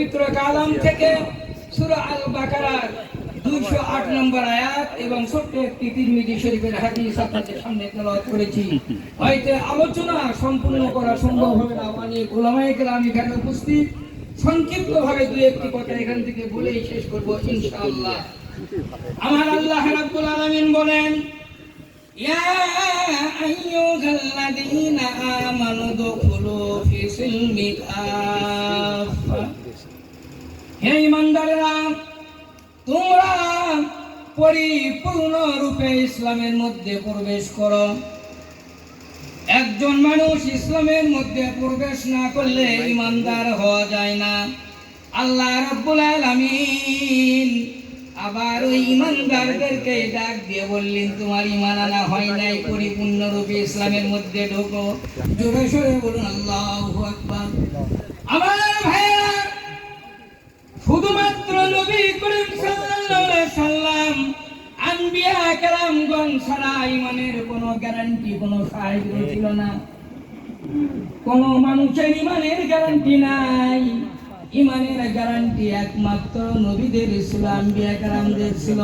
পবিত্র কালাম থেকে সূরা আল বাকারার দুইশো আট নম্বর আয়াত এবং ছোট্ট একটি তিরমিজি শরীফের হাদিস আপনাদের সামনে তেলাওয়াত করেছি। হয়তো আলোচনা সম্পূর্ণ করা সম্ভব হবে না। অনেক ওলামায়ে কেরাম এখানে উপস্থিত। সংক্ষিপ্ত ভাবে দু একটি কথা এখান থেকে বলেই শেষ করব ইনশাআল্লাহ। আমার আল্লাহ রাব্বুল আলামিন বলেন, ইয়া আইয়ুহাল্লাযীনা আমানু দুখুলু ফি সিলমি কাফা হে ইমানদারেরা, তোমরা পরিপূর্ণ রূপে ইসলামের মধ্যে প্রবেশ করো। একজন মানুষ ইসলামের মধ্যে প্রবেশ না করলে ইমানদার হওয়া যায় না। আল্লাহ রাব্বুল আলামিন আবার ওই ইমানদারদেরকে ডাক দিয়ে বললেন, তোমার ইমান আনা হয় নাই, পরিপূর্ণ রূপে ইসলামের মধ্যে ঢোকো। জোরে সোরে বলুন আম্বিয়া কেরামগণ ছাড়া ইমানের কোনো গ্যারান্টি কোনো সাহায্য ছিল না। কোন মানুষের ইমানের গ্যারান্টি নাই। ইমানের গ্যারান্টি একমাত্র নবীদের ছিল আম্বিয়া কেরামদের ছিল।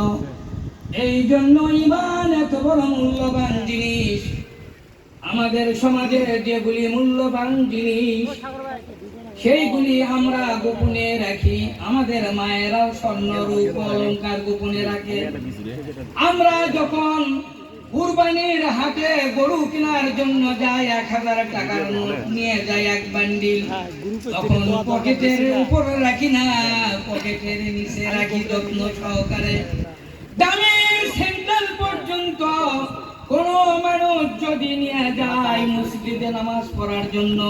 এই জন্য ইমান এত বড় মূল্যবান জিনিস। আমাদের সমাজের যেগুলি মূল্যবান জিনিস সেইগুলি আমরা গোপনে রাখি। আমাদের মায়েরাও স্বর্ণ রূপ অলঙ্কার গোপনে রাখে। আমরা যখন কুরবানির হাটে গরু কেনার জন্য যাই, এক হাজার টাকার নোট নিয়ে যাই এক বান্ডিল, তখন পকেটের উপরে রাখি না, পকেটের নিচে রাখি যত্ন সহকারে। দামের সেন্ট্রাল পর্যন্ত কোন মানুষ যদি নিয়ে যায়, মসজিদে নামাজ পড়ার জন্য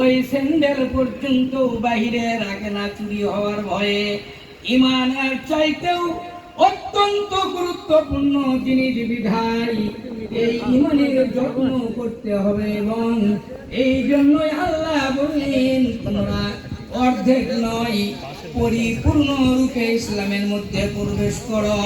ওই স্যান্ডেল পর্যন্ত বাহিরে রাখে না চুরি হওয়ার ভয়ে। ইমানের চাইতেও অত্যন্ত গুরুত্বপূর্ণ জিনিস বিধাই এই ইমানের যত্ন করতে হবে এবং এই জন্যই আল্লাহ বললেন, তোমরা অর্ধেক নয়, পরিপূর্ণ রূপে ইসলামের মধ্যে প্রবেশ করো।